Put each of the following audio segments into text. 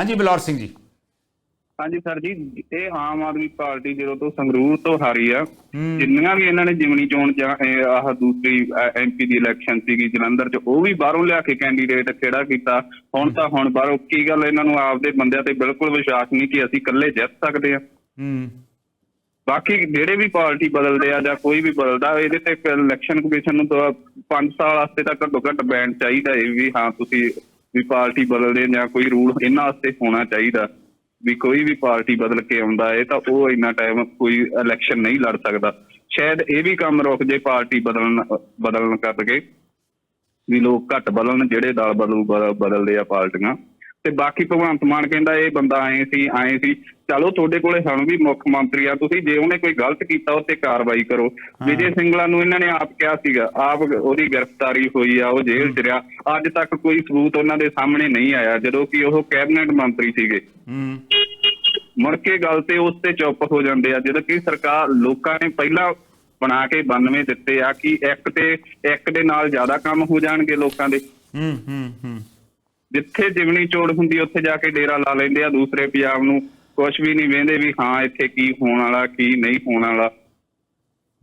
ਹਾਂਜੀ ਬਲੌਰ ਸਿੰਘ ਜੀ। ਹਾਂਜੀ ਸਰ ਜੀ ਇਹ ਆਮ ਆਦਮੀ ਪਾਰਟੀ ਜਦੋਂ ਤੋਂ ਸੰਗਰੂਰ ਤੋਂ ਹਾਰੀ ਆ ਜਿੰਨੀਆਂ ਵੀ ਇਹਨਾਂ ਨੇ ਜਿਮਣੀ ਚੋਣ ਜਾਂ ਇਹ ਆਹ ਦੂਸਰੀ ਐਮਪੀ ਦੀ ਇਲੈਕਸ਼ਨ ਸੀਗੀ ਜਲੰਧਰ 'ਚ ਉਹ ਵੀ ਬਾਹਰੋਂ ਲਿਆ ਕੇ ਕੈਂਡੀਡੇਟ ਖੜਾ ਕੀਤਾ। ਹੁਣ ਤਾਂ ਹੁਣ ਬਾਹਰੋਂ ਕੀ ਗੱਲ ਇਹਨਾਂ ਨੂੰ ਆਪਦੇ ਬੰਦਿਆਂ ਤੇ ਬਿਲਕੁਲ ਵਿਸ਼ਵਾਸ ਨਹੀਂ ਕਿ ਅਸੀਂ ਇਕੱਲੇ ਜਿੱਤ ਸਕਦੇ ਆ। ਹੂੰ। ਬਾਕੀ ਜਿਹੜੇ ਵੀ ਪਾਰਟੀ ਬਦਲਦੇ ਆ ਜਾਂ ਕੋਈ ਵੀ ਬਦਲਦਾ ਇਹਦੇ ਤੇ ਇਲੈਕਸ਼ਨ ਕਮਿਸ਼ਨ ਨੂੰ ਤਾਂ 5 ਸਾਲ ਵਾਸਤੇ ਤਾਂ ਘੱਟੋ ਘੱਟ ਬੈਨ ਚਾਹੀਦਾ ਹੈ ਵੀ ਹਾਂ ਤੁਸੀਂ ਵੀ ਪਾਰਟੀ ਬਦਲਦੇ ਜਾਂ ਕੋਈ ਰੂਲ ਇਹਨਾਂ ਵਾਸਤੇ ਹੋਣਾ ਚਾਹੀਦਾ, ਵੀ ਕੋਈ ਵੀ ਪਾਰਟੀ ਬਦਲ ਕੇ ਆਉਂਦਾ ਹੈ ਤਾਂ ਉਹ ਇੰਨਾ ਟਾਈਮ ਕੋਈ ਇਲੈਕਸ਼ਨ ਨਹੀਂ ਲੜ ਸਕਦਾ। ਸ਼ਾਇਦ ਇਹ ਵੀ ਕੰਮ ਰੁਕ ਜੇ ਪਾਰਟੀ ਬਦਲਣ ਬਦਲਣ ਕਰਕੇ ਵੀ ਲੋਕ ਘੱਟ ਬਦਲਣ, ਜਿਹੜੇ ਦਲ ਬਦਲ ਬਦਲ- ਬਦਲਦੇ ਆ ਪਾਰਟੀਆਂ। ਤੇ ਬਾਕੀ ਭਗਵੰਤ ਮਾਨ ਕਹਿੰਦਾ ਇਹ ਬੰਦਾ ਆਏ ਸੀ ਆਏ ਸੀ। ਚਲੋ ਤੁਹਾਡੇ ਕੋਲੇ ਹੁਣ ਵੀ ਮੁੱਖ ਮੰਤਰੀ ਆ। ਤੁਸੀਂ ਜੇ ਉਹਨੇ ਕੋਈ ਗਲਤ ਕੀਤਾ ਉਹ ਤੇ ਕਾਰਵਾਈ ਕਰੋ। ਵਿਜੇ ਸਿੰਗਲਾ ਨੂੰ ਇਹਨਾਂ ਨੇ ਆਪ ਕਿਹਾ ਸੀਗਾ ਆਪ ਉਹਦੀ ਗ੍ਰਿਫਤਾਰੀ ਹੋਈ ਆ ਉਹ ਜੇਲ੍ਹ 'ਚ ਰਿਹਾ। ਅੱਜ ਤੱਕ ਕੋਈ ਸਬੂਤ ਉਹਨਾਂ ਦੇ ਸਾਹਮਣੇ ਨਹੀਂ ਆਇਆ ਜਦੋਂ ਕਿ ਉਹ ਕੈਬਨਿਟ ਮੰਤਰੀ ਸੀਗੇ। ਮੁੜ ਕੇ ਗੱਲ ਤੇ ਉਸ ਤੇ ਚੁੱਪ ਹੋ ਜਾਂਦੇ ਆ ਜਦੋਂ ਕਿ ਸਰਕਾਰ ਲੋਕਾਂ ਨੇ ਪਹਿਲਾਂ ਬਣਾ ਕੇ 92 ਦਿੱਤੇ ਆ ਕਿ ਇੱਕ ਤੇ ਇੱਕ ਦੇ ਨਾਲ ਜ਼ਿਆਦਾ ਕੰਮ ਹੋ ਜਾਣਗੇ ਲੋਕਾਂ ਦੇ। ਹੂੰ ਹੂੰ ਹੂੰ। ਜਿੱਥੇ ਜਿਮਣੀ ਚੋੜ ਹੁੰਦੀ ਉੱਥੇ ਜਾ ਕੇ ਡੇਰਾ ਲਾ ਲੈਂਦੇ ਆ। ਦੂਸਰੇ ਪੰਜਾਬ ਨੂੰ ਕੁਝ ਵੀ ਨਹੀਂ ਵੇਂਦੇ ਵੀ ਹਾਂ ਇੱਥੇ ਕੀ ਹੋਣ ਵਾਲਾ ਕੀ ਨਹੀਂ ਹੋਣ ਵਾਲਾ।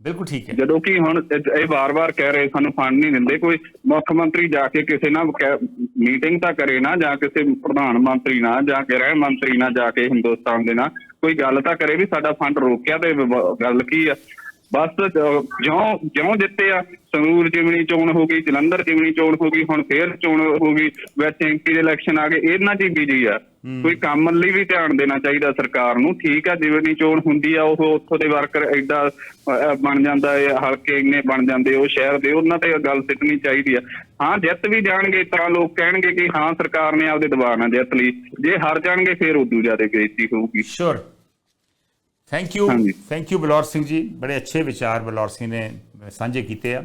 ਬਿਲਕੁਲ ਠੀਕ ਹੈ। ਜਦੋਂ ਕਿ ਹੁਣ ਇਹ- ਵਾਰ-ਵਾਰ ਕਹਿ ਰਹੇ ਸਾਨੂੰ ਫੰਡ ਨਹੀਂ ਦਿੰਦੇ ਕੋਈ। ਮੁੱਖ ਮੰਤਰੀ ਜਾ ਕੇ ਕਿਸੇ ਨਾਲ ਮੀਟਿੰਗ ਤਾਂ ਕਰੇ ਨਾ ਜਾਂ ਕਿਸੇ ਪ੍ਰਧਾਨ ਮੰਤਰੀ ਨਾਲ ਜਾਂ ਕਿ ਗ੍ਰਹਿ ਮੰਤਰੀ ਨਾਲ ਜਾ ਕੇ ਹਿੰਦੁਸਤਾਨ ਦੇ ਨਾਲ ਕੋਈ ਗੱਲ ਤਾਂ ਕਰੇ ਵੀ ਸਾਡਾ ਫੰਡ ਰੋਕਿਆ ਤੇ ਗੱਲ ਕੀ ਆ? ਬਸ ਜਿਉਂ ਜਿਉਂ ਜਿੱਤੇ ਆ ਸੰਗਰੂਰ ਜਿਮਣੀ ਚੋਣ ਹੋ ਗਈ ਜਲੰਧਰ ਜਿਮਣੀ ਚੋਣ ਹੋ ਗਈ ਹੁਣ ਫੇਰ ਚੋਣ ਹੋ ਗਈ ਵਿੱਚ ਐਮਪੀ ਦੇ ਇਲੈਕਸ਼ਨ ਆ ਗਏ ਇਹਨਾਂ ਹੀ ਬਿਜ਼ੀ ਆ। ਕੋਈ ਕੰਮ ਲਈ ਵੀ ਧਿਆਨ ਦੇਣਾ ਚਾਹੀਦਾ ਸਰਕਾਰ ਨੂੰ ਠੀਕ ਆ ਜਿਮਣੀ ਚੋਣ ਹੁੰਦੀ ਆ ਉਹ ਉੱਥੋਂ ਦੇ ਵਰਕਰ ਐਡਾ ਬਣ ਜਾਂਦਾ ਹੈ ਹਲਕੇ ਇੰਨੇ ਬਣ ਜਾਂਦੇ ਉਹ ਸ਼ਹਿਰ ਦੇ ਉਹਨਾਂ ਤੇ ਗੱਲ ਸਿੱਟਣੀ ਚਾਹੀਦੀ ਆ। ਹਾਂ ਜਿੱਤ ਵੀ ਜਾਣਗੇ ਤਾਂ ਲੋਕ ਕਹਿਣਗੇ ਕਿ ਹਾਂ ਸਰਕਾਰ ਨੇ ਆਪਦੇ ਦਬਾਅ ਨਾਲ ਜਿੱਤ ਲਈ ਜੇ ਹਾਰ ਜਾਣਗੇ ਫੇਰ ਉਦੋਂ ਜ਼ਿਆਦਾ ਬੇਇੱਜ਼ਤੀ ਹੋਊਗੀ। ਸ਼ੋਰ thank you. Thank you Balaur Singh ji ਬੜੇ ਅੱਛੇ ਵਿਚਾਰ ਬਲੌਰ ਸਿੰਘ ਨੇ ਸਾਂਝੇ ਕੀਤੇ ਆ